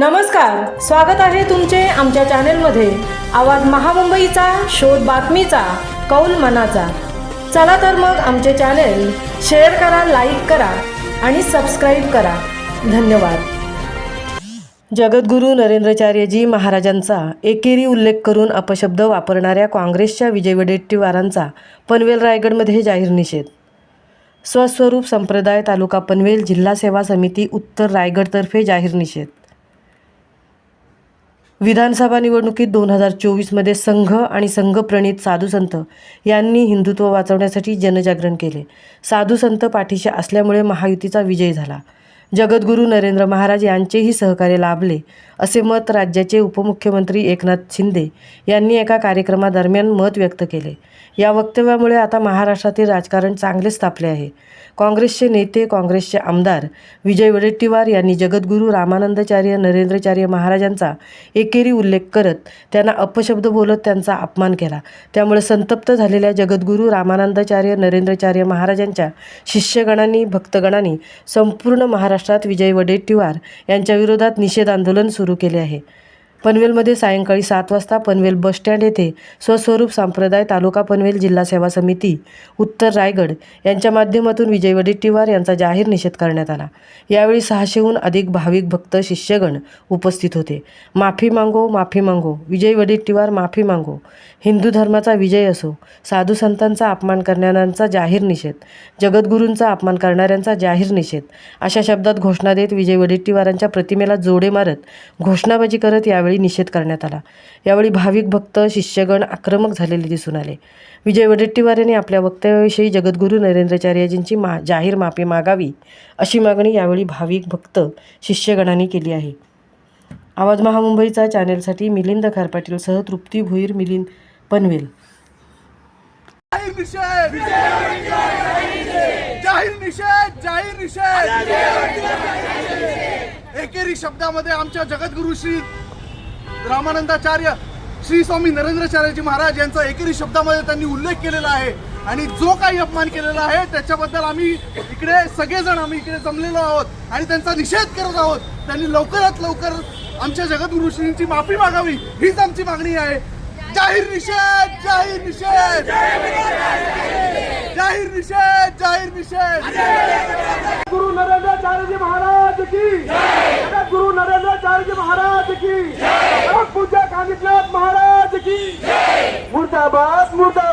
नमस्कार स्वागत आहे तुमचे आमच्या चॅनेलमध्ये. आवाज महामुंबईचा शोध बातमीचा कौल मनाचा. चला तर मग आमचे चॅनेल शेअर करा लाईक करा आणि सबस्क्राईब करा. धन्यवाद. जगद्गुरू नरेंद्रचार्यजी महाराजांचा एकेरी उल्लेख करून अपशब्द वापरणाऱ्या काँग्रेसच्या विजय वडेट्टीवारांचा पनवेल रायगडमध्ये जाहीर निषेध. स्वस्वरूप संप्रदाय तालुका पनवेल जिल्हा सेवा समिती उत्तर रायगडतर्फे जाहीर निषेध. विधानसभा निवडणुकीत दोन हजार चोवीसमध्ये संघ आणि संघप्रणित साधू संत यांनी हिंदुत्व वाचवण्यासाठी जनजागरण केले. साधू संत पाठीशी असल्यामुळे महायुतीचा विजय झाला. जगद्गुरू नरेंद्र महाराज यांचेही सहकार्य लाभले असे मत राज्याचे उपमुख्यमंत्री एकनाथ शिंदे यांनी एका कार्यक्रमादरम्यान मत व्यक्त केले. या वक्तव्यामुळे आता महाराष्ट्रातील राजकारण चांगलेच तापले आहे. काँग्रेसचे नेते काँग्रेसचे आमदार विजय वडेट्टीवार यांनी जगद्गुरू रामानंदाचार्य नरेंद्रचार्य महाराजांचा एकेरी उल्लेख करत त्यांना अपशब्द बोलत त्यांचा अपमान केला. त्यामुळे संतप्त झालेल्या जगद्गुरू रामानंदाचार्य नरेंद्रचार्य महाराजांच्या शिष्यगणांनी भक्तगणांनी संपूर्ण महाराष्ट्रात विजय वडेट्टीवार यांच्या विरोधात निषेध आंदोलन सुरू केले आहे. पनवेलमध्ये सायंकाळी सात वाजता पनवेल बसस्टँड येथे स्वस्वरूप संप्रदाय तालुका पनवेल जिल्हा सेवा समिती उत्तर रायगड यांच्या माध्यमातून विजय वडेट्टीवार यांचा जाहीर निषेध करण्यात आला. यावेळी सहाशेहून अधिक भाविक भक्त शिष्यगण उपस्थित होते. माफी मागो माफी मागो विजय वडेट्टीवार माफी मागो. हिंदू धर्माचा विजय असो साधू संतांचा अपमान करणाऱ्यांचा जाहीर निषेध जगद्गुरूंचा अपमान करणाऱ्यांचा जाहीर निषेध अशा शब्दात घोषणा देत विजय वडेट्टीवारांच्या प्रतिमेला जोडे मारत घोषणाबाजी करत यावेळी निषेध करण्यात आला. यावेळी भाविक भक्त शिष्यगण आक्रमक झालेले दिसून आले. विजय वडेट्टीवार यांनी आपल्या वक्तव्याविषयी जगद्गुरू नरेंद्राचार्यजींची मा जाहीर माफी मागावी अशी मागणी यावेळी भाविक भक्त शिष्यगणांनी केली आहे. आवाज महामुंबईचा चॅनेलसाठी मिलिंद खारपाटीलसह तृप्ती भुईर मिलिंद पनवेल. जाहीर निषेध! जाहीर निषेध! जाहीर निषेध! एकेरी शब्दामध्ये आमच्या जगद्गुरु श्री रामानंदाचार्य श्री स्वामी नरेंद्राचार्यजी महाराज यांचा एकेरी शब्दामध्ये त्यांनी उल्लेख केलेला आहे. आणि जो काही अपमान केलेला आहे त्याच्याबद्दल आम्ही इकडे सगळेजण आम्ही इकडे जमलेलो आहोत आणि त्यांचा निषेध करत आहोत. त्यांनी लवकरात लवकर आमच्या जगद्गुरु श्रींची माफी मागावी हीच आमची मागणी आहे. जाहीर निषेध जाहीर निषेध. जाहीर निषेध जाहीर निषेध. गुरु नरेंद्राचार्यजी महाराज की गुरु नरेंद्र शिवाजी महाराज की। पूजा कानिकनाथ महाराज की? मुर्दाबाद मुर्दा